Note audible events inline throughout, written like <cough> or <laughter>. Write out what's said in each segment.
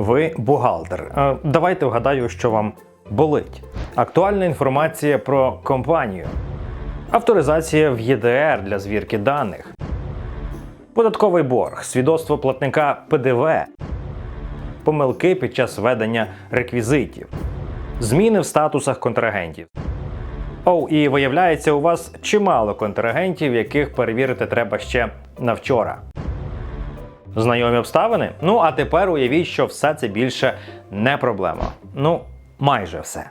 Ви бухгалтер. Е, Давайте вгадаю, що вам болить. Актуальна інформація про компанію. Авторизація в ЄДР для звірки даних. Податковий борг, свідоцтво платника ПДВ. Помилки під час ведення реквізитів. Зміни в статусах контрагентів. Оу, і виявляється, у вас чимало контрагентів, яких перевірити треба ще на вчора. Знайомі обставини? Ну а тепер уявіть, що все це більше не проблема. Ну, майже все.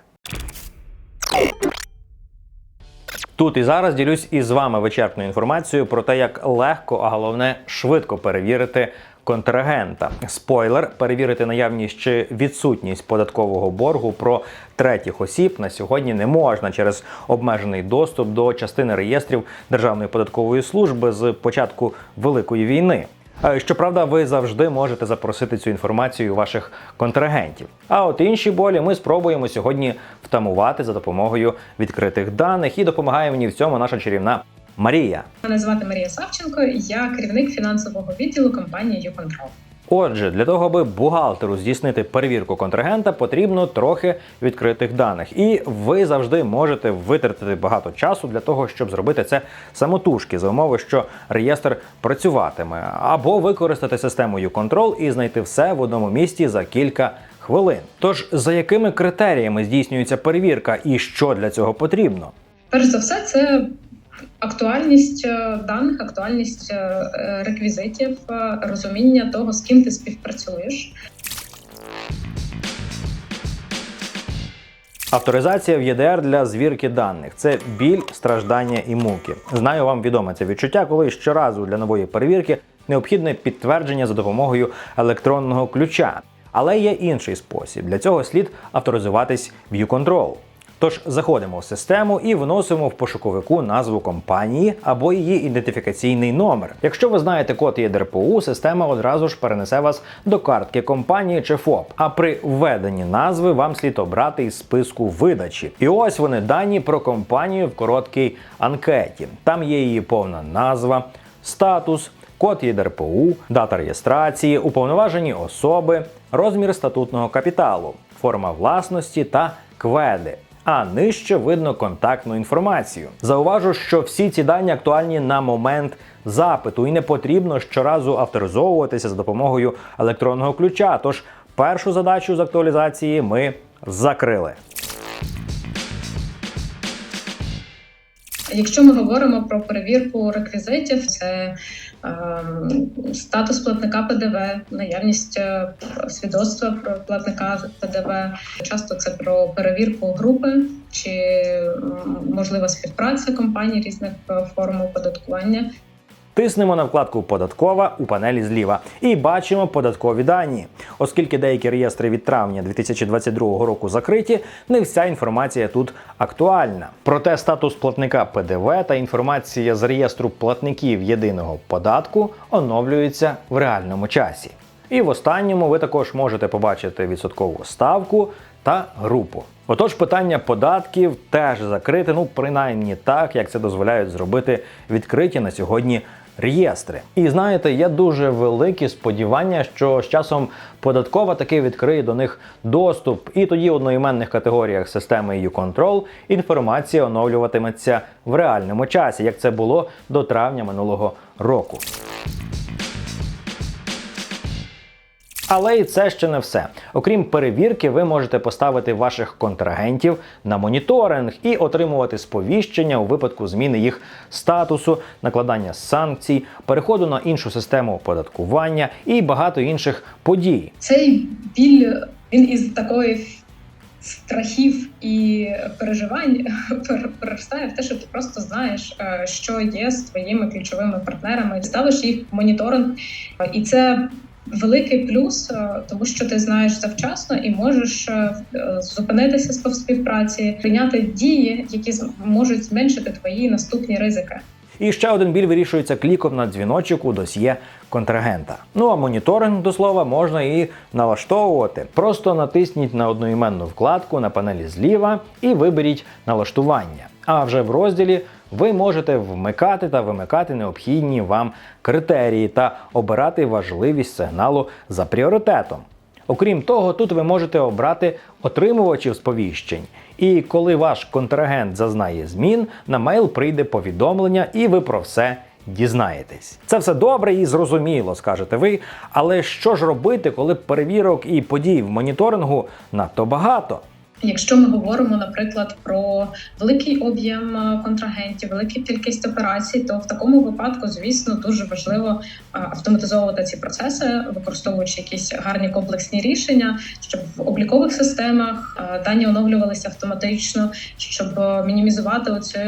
Тут і зараз ділюсь із вами вичерпною інформацією про те, як легко, а головне швидко перевірити контрагента. Спойлер, перевірити наявність чи відсутність податкового боргу про третіх осіб на сьогодні не можна через обмежений доступ до частини реєстрів Державної податкової служби з початку Великої війни. Щоправда, ви завжди можете запросити цю інформацію у ваших контрагентів. А от інші болі ми спробуємо сьогодні втамувати за допомогою відкритих даних і допомагає мені в цьому наша чарівна Марія. Мене звати Марія Савченко, я керівник фінансового відділу компанії «Юконтрол». Отже, для того, аби бухгалтеру здійснити перевірку контрагента, потрібно трохи відкритих даних. І ви завжди можете витратити багато часу для того, щоб зробити це самотужки за умови, що реєстр працюватиме, або використати систему U-Control і знайти все в одному місці за кілька хвилин. Тож за якими критеріями здійснюється перевірка і що для цього потрібно? Перш за все, це актуальність е, даних, актуальність е, е, реквізитів, розуміння того, з ким ти співпрацюєш. Авторизація в ЄДР для звірки даних це біль, страждання і муки. Знаю, вам відоме це відчуття, коли щоразу для нової перевірки необхідне підтвердження за допомогою електронного ключа. Але є інший спосіб. Для цього слід авторизуватись в U-Control. Тож заходимо в систему і вносимо в пошуковику назву компанії або її ідентифікаційний номер. Якщо ви знаєте код ЄДРПУ, система одразу ж перенесе вас до картки компанії чи ФОП. А при введенні назви вам слід обрати із списку видачі. І ось вони дані про компанію в короткій анкеті. Там є її повна назва, статус. Код ЄДРПУ, дата реєстрації, уповноважені особи, розмір статутного капіталу, форма власності та кведи. А нижче видно контактну інформацію. Зауважу, що всі ці дані актуальні на момент запиту, і не потрібно щоразу авторизовуватися за допомогою електронного ключа. Тож першу задачу з актуалізації ми закрили. Якщо ми говоримо про перевірку реквізитів, це статус платника ПДВ, наявність е, свідоцтва про платника ПДВ. Часто це про перевірку групи чи можлива співпраця компаній різних е, форм оподаткування. Тиснемо на вкладку Податкова у панелі зліва і бачимо податкові дані. Оскільки деякі реєстри від травня 2022 року закриті, не вся інформація тут актуальна. Проте статус платника ПДВ та інформація з реєстру платників єдиного податку оновлюються в реальному часі. І в останньому ви також можете побачити відсоткову ставку та групу. Отож, питання податків теж закрите, ну принаймні так, як це дозволяють зробити відкриті на сьогодні реєстри. І знаєте, є дуже великі сподівання, що з часом податкова таки відкриє до них доступ, і тоді в одноіменних категоріях системи U-Control інформація оновлюватиметься в реальному часі, як це було до травня минулого року. Але і це ще не все. Окрім перевірки, ви можете поставити ваших контрагентів на моніторинг і отримувати сповіщення у випадку зміни їх статусу, накладання санкцій, переходу на іншу систему оподаткування і багато інших подій. Цей біль він із такої страхів і переживань <laughs> пер- переростає в те, що ти просто знаєш, е, що є з твоїми ключовими партнерами, ставиш їх моніторинг, і це. Великий плюс, е, тому що ти знаєш завчасно і можеш е, е, зупинитися з співпраці, прийняти дії, які можуть зменшити твої наступні ризики. І ще один біль вирішується кліком на дзвіночок у досьє контрагента. Ну а моніторинг, до слова, можна і налаштовувати. Просто натисніть на одноіменну вкладку на панелі зліва і виберіть налаштування. А вже в розділі ви можете вмикати та вимикати необхідні вам критерії та обирати важливість сигналу за пріоритетом. Окрім того, тут ви можете обрати отримувачів сповіщень. І коли ваш контрагент зазнає змін, на мейл прийде повідомлення, і ви про все дізнаєтесь. Це все добре і зрозуміло, скажете ви. Але що ж робити, коли перевірок і подій в моніторингу надто багато? Якщо ми говоримо, наприклад, про великий об'єм е, контрагентів, велику кількість операцій, то в такому випадку, звісно, дуже важливо е, автоматизовувати ці процеси, використовуючи якісь гарні комплексні рішення, щоб в облікових системах е, дані оновлювалися автоматично, щоб мінімізувати оцю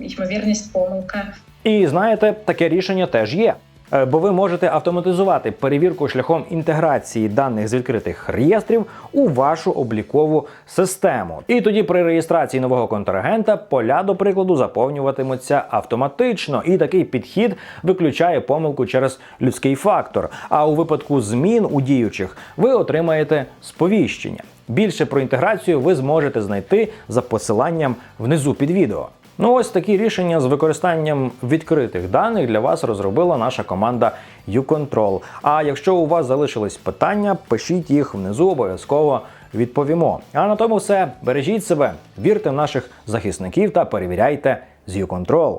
ймовірність помилки. І знаєте, таке рішення теж є. Е, Бо ви можете автоматизувати перевірку шляхом інтеграції даних з відкритих реєстрів у вашу облікову систему. І тоді при реєстрації нового контрагента поля, до прикладу, заповнюватимуться автоматично. І такий підхід виключає помилку через людський фактор. А у випадку змін у діючих ви отримаєте сповіщення. Більше про інтеграцію ви зможете знайти за посиланням внизу під відео. Ну, ось такі рішення з використанням відкритих даних для вас розробила наша команда YouControl. А якщо у вас залишились питання, пишіть їх внизу, обов'язково відповімо. А на тому все. Бережіть себе, вірте в наших захисників та перевіряйте з YouControl.